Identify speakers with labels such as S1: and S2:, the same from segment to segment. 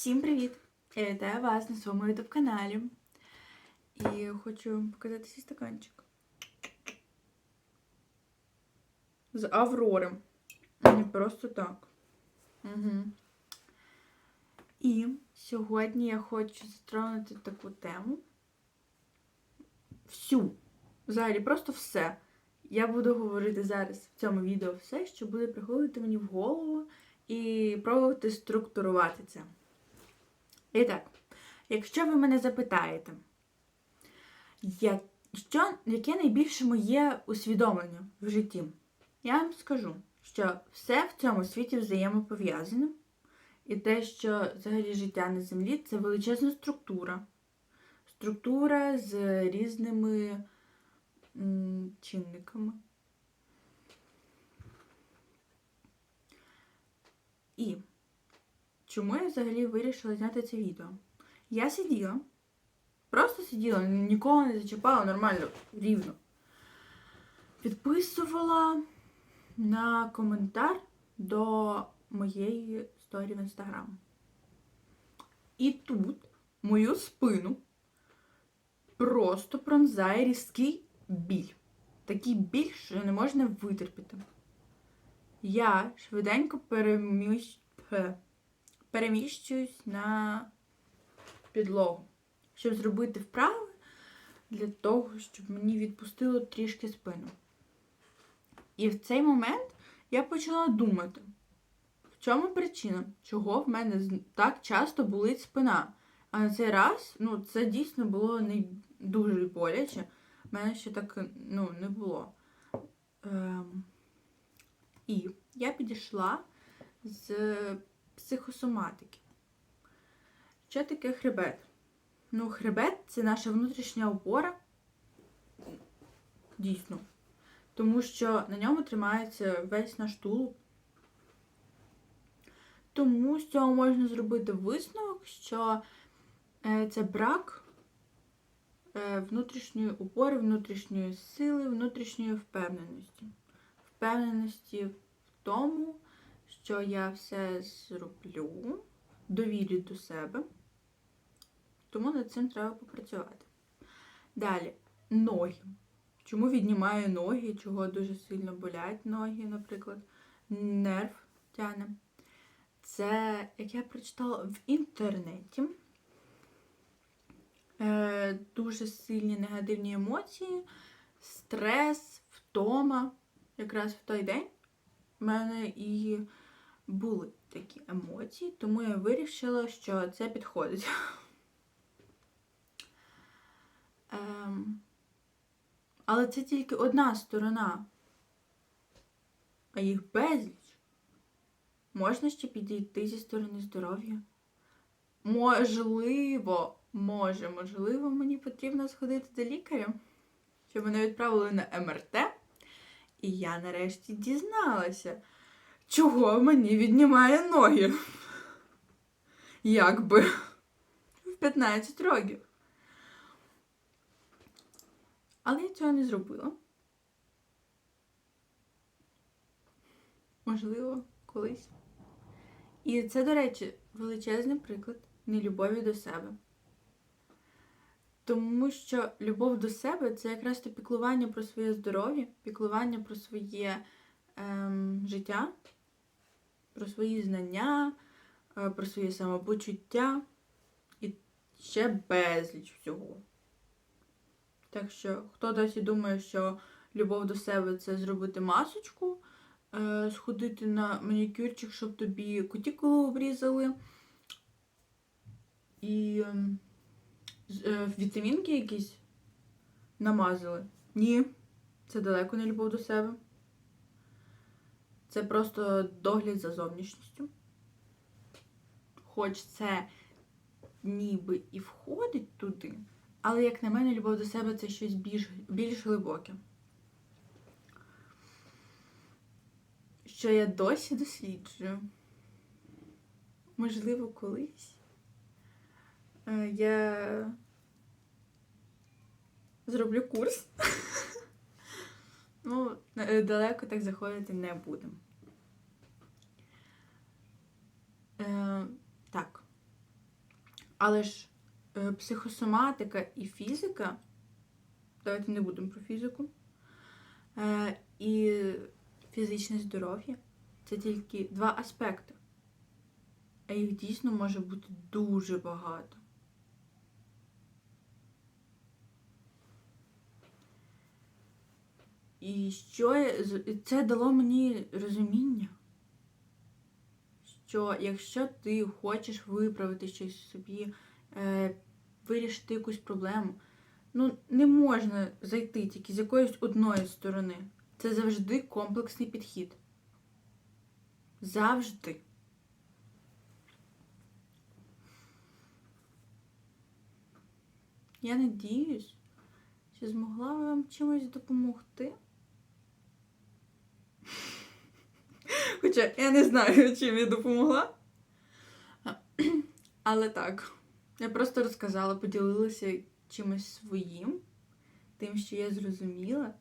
S1: Всім привіт! Я вітаю вас на своєму youtube каналі. І хочу показати свій стаканчик. З Аврори. Не просто так. Угу. І сьогодні я хочу затронути таку тему. Всю. Взагалі, просто все. Я буду говорити зараз в цьому відео все, що буде приходити мені в голову, і пробувати структурувати це. І так, якщо ви мене запитаєте, я- що, яке найбільше моє усвідомлення в житті, я вам скажу, що все в цьому світі взаємопов'язане, і те, що взагалі життя на землі це величезна структура. Структура з різними м, чинниками. І чому я взагалі вирішила зняти це відео? Я сиділа, просто сиділа, нікого не зачіпала нормально, рівно. Підписувала на коментар до моєї сторі в інстаграм. І тут мою спину просто пронзає різкий біль. Такий біль, що не можна витерпіти. Я швиденько переміщ... пе- переміщуюсь на підлогу, щоб зробити вправи для того, щоб мені відпустило трішки спину. І в цей момент я почала думати, в чому причина, чого в мене так часто болить спина. А на цей раз, ну, це дійсно було не дуже боляче. В мене ще так ну, не було. Ем... І я підійшла з психосоматики. Що таке хребет? Ну, хребет це наша внутрішня опора. Дійсно. Тому що на ньому тримається весь наш тулуб. Тому з цього можна зробити висновок, що е, це брак е, внутрішньої опори, внутрішньої сили, внутрішньої впевненості. Впевненості в тому, що я все зроблю, довірі до себе. Тому над цим треба попрацювати. Далі, ноги. Чому віднімаю ноги, чого дуже сильно болять ноги, наприклад, нерв тяне. Це, як я прочитала в інтернеті, е, дуже сильні негативні емоції, стрес, втома. Якраз в той день в мене і були такі емоції, тому я вирішила, що це підходить. Ем, але це тільки одна сторона, а їх безліч. Можна ще підійти зі сторони здоров'я? Можливо, може, можливо, мені потрібно сходити до лікаря, щоб мене відправили на МРТ. І я нарешті дізналася, чого мені віднімає ноги. Якби в 15 років. Але я цього не зробила. Можливо, колись. І це, до речі, величезний приклад нелюбові до себе. Тому що любов до себе це якраз то піклування про своє здоров'я, піклування про своє ем, життя, про свої знання, е, про своє самопочуття і ще безліч всього. Так що, хто досі думає, що любов до себе це зробити масочку, е, сходити на манікюрчик, щоб тобі кутікулу обрізали. І ем, е, вітамінки якісь намазали. Ні, це далеко не любов до себе. Це просто догляд за зовнішністю. Хоч це ніби і входить туди, але, як на мене, любов до себе це щось більш, більш глибоке. Що я досі досліджую. Можливо, колись е, я зроблю курс. Ну, е, далеко так заходити не будемо. Е, так. Але ж е, психосоматика і фізика, давайте не будемо про фізику, е, і фізичне здоров'я це тільки два аспекти. А їх дійсно може бути дуже багато. І що я це дало мені розуміння, що якщо ти хочеш виправити щось собі, е, вирішити якусь проблему, ну не можна зайти тільки з якоїсь одної сторони. Це завжди комплексний підхід. Завжди. Я надіюсь, що змогла вам чимось допомогти. Хоча я не знаю, чим я допомогла. Але так, я просто розказала, поділилася чимось своїм, тим, що я зрозуміла,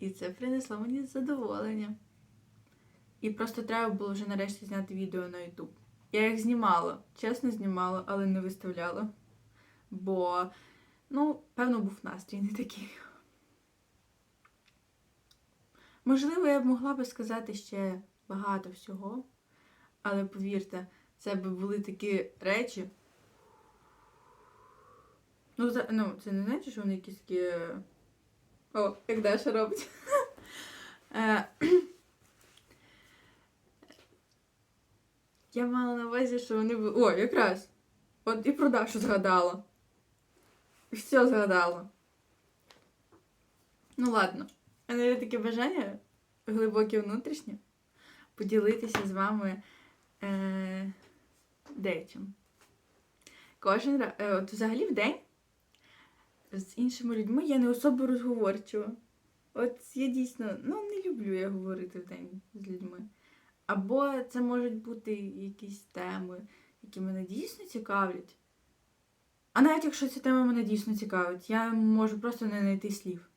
S1: і це принесло мені задоволення. І просто треба було вже нарешті зняти відео на YouTube. Я їх знімала, чесно знімала, але не виставляла. Бо, ну, певно, був настрій не такий. Можливо, я б могла би сказати ще багато всього, але повірте, це би були такі речі. Ну, за- ну це не значить, що вони якісь такі. е, О, як Даша робить. Е, Я мала на увазі, що вони були. О, якраз. От і про Дашу згадала. І все згадала. Ну ладно. У мене є таке бажання глибоке внутрішнє поділитися з вами е, дечим. Кожен раз, е, от взагалі в день з іншими людьми я не особо розговорчива. От я дійсно ну, не люблю я говорити в день з людьми. Або це можуть бути якісь теми, які мене дійсно цікавлять. А навіть якщо ця тема мене дійсно цікавить, я можу просто не знайти слів.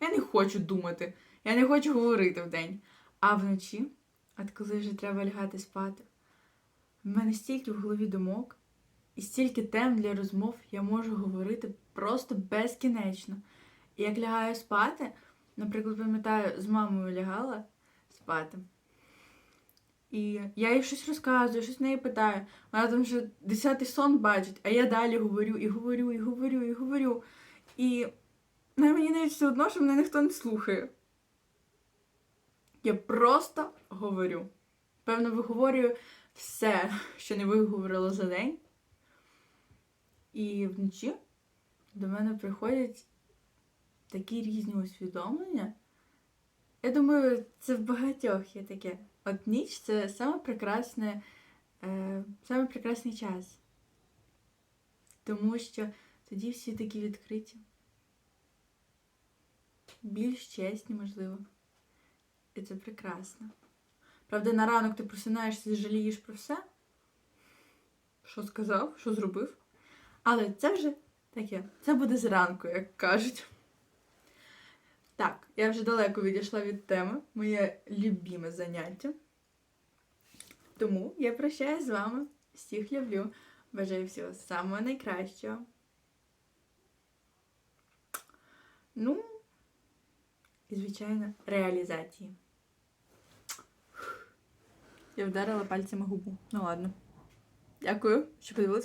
S1: Я не хочу думати, я не хочу говорити вдень. А вночі, от коли вже треба лягати спати, в мене стільки в голові думок і стільки тем для розмов я можу говорити просто безкінечно. І як лягаю спати, наприклад, пам'ятаю, з мамою лягала спати. І я їй щось розказую, щось в неї питаю. Вона там вже десятий сон бачить, а я далі говорю і говорю, і говорю, і говорю. І ну, мені навіть все одно, що мене ніхто не слухає. Я просто говорю. Певно, виговорюю все, що не виговорила за день. І вночі до мене приходять такі різні усвідомлення. Я думаю, це в багатьох є таке. От ніч це саме прекрасне, е, саме прекрасний час. Тому що тоді всі такі відкриті. Більш чесні, можливо. І це прекрасно. Правда, на ранок ти просинаєшся і жалієш про все, що сказав, що зробив. Але це вже таке. Це буде зранку, як кажуть. Так, я вже далеко відійшла від теми, моє любіме заняття. Тому я прощаюсь з вами. Всіх люблю. Бажаю всього самого найкращого. Ну, і, звичайно, реалізації. Я вдарила пальцями губу. Ну ладно. Дякую, що подивились.